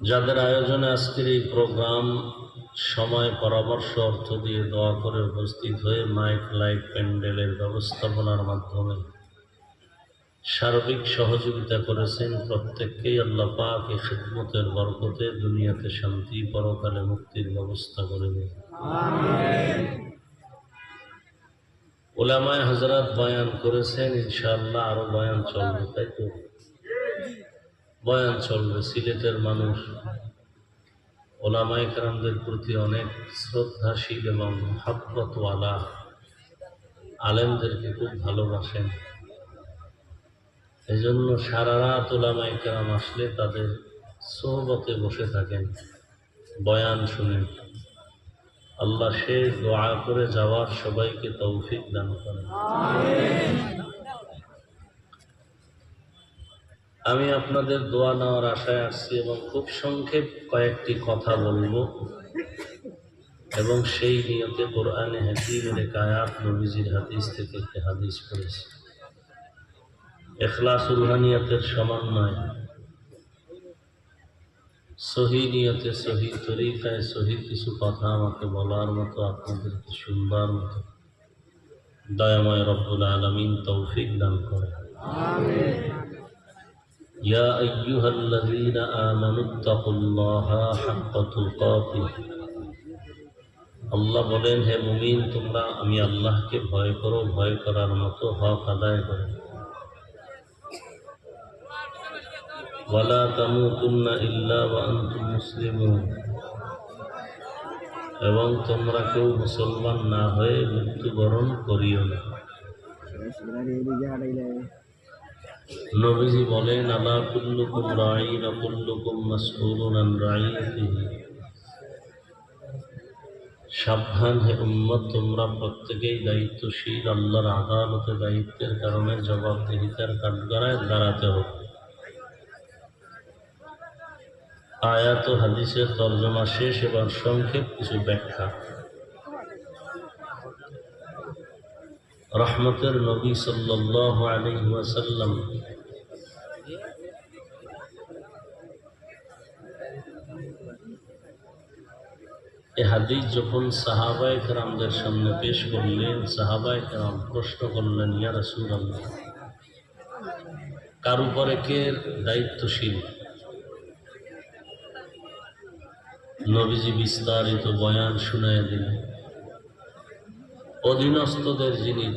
যাদের আয়োজনে আজকের এই প্রোগ্রাম সময় পরামর্শ অর্থ দিয়ে দোয়া করে উপস্থিত হয়ে মাইক, লাইট, প্যান্ডেলের ব্যবস্থাপনার মাধ্যমে সার্বিক সহযোগিতা করেছেন প্রত্যেককেই আল্লাহ পাক এই খিদমতের বরকতে দুনিয়াতে শান্তি, পরকালে মুক্তির ব্যবস্থা করে দেন। ওলামায় হজরত বয়ান করেছেন, ইনশাআল্লাহ আরও বয়ান চলবে, তাই তো? বয়ান চলবে, সিলেটের মানুষ ওলামায় কারামদের প্রতি অনেক শ্রদ্ধাশীল এবং হাব্বতওয়ালা আলেমদেরকে খুব ভালোবাসেন। এই জন্য সারা রাত ওলামায় কেরাম আসলে তাদের সোহবতে বসে থাকেন, বয়ান শুনেন। আল্লাহ শেষ দোয়া করে যাওয়ার সবাইকে তৌফিক দান করেন। আমি আপনাদের দোয়া নেওয়ার আশায় আসছি এবং খুব সংক্ষেপ কয়েকটি কথা বলব। এবং সেই নিয়তে কোরআনে হাকিমের এক আয়াত নবীজির হাদিস থেকে একটি হাদিস করেছি এখলাস উলহানিয়াতের সমন্বয় সহি নিয়তে সহি তরিকায় সহি কিছু কথা আমাকে বলার মতো, আপনাদেরকে শুনবার মতো। দয়াময় রব্বুল আলমিন তৌফিক দান করে। يا أيها الذين آمنوا اتقوا الله حق تقاته আল্লাহ বলেন হে মুমিন তোমরা আমি আল্লাহকে ভয় করো ভয় করার মতো হক আদায় করো ওয়ালা তামুতুন্না ইল্লা ওয়া আনতুম মুসলিমুন এবং তোমরা কেউ মুসলমান না হয়ে মৃত্যুবরণ করিও না নবীজি বলেন, আলা কুল্লুকুম ওয়া কুল্লুকুম মাসউলুন আন রাঈয়াতিহি সাবধান হে উম্মত, তোমরা প্রত্যেকেই দায়িত্বশীল, আল্লাহর আদালতে দায়িত্বের কারণে জবাবদিহিতার কাঠগড়ায় দাঁড়াতে হবে। আয়াত হাদিসের তর্জমা শেষ, এবার সংক্ষেপ কিছু ব্যাখ্যা। রহমতের নবী সাল্লাল্লাহু আলাইহি এ হাদিস যখন সাহাবায়ে কেরামদের সামনে পেশ করলেন, সাহাবায়ে কেরাম প্রশ্ন করলেন, ইয়া রাসূলুল্লাহ, কার উপরে কে দায়িত্বশীল? নবীজি বিস্তারিত বয়ান শুনায় দিলেন। অধীনস্থদের যিনি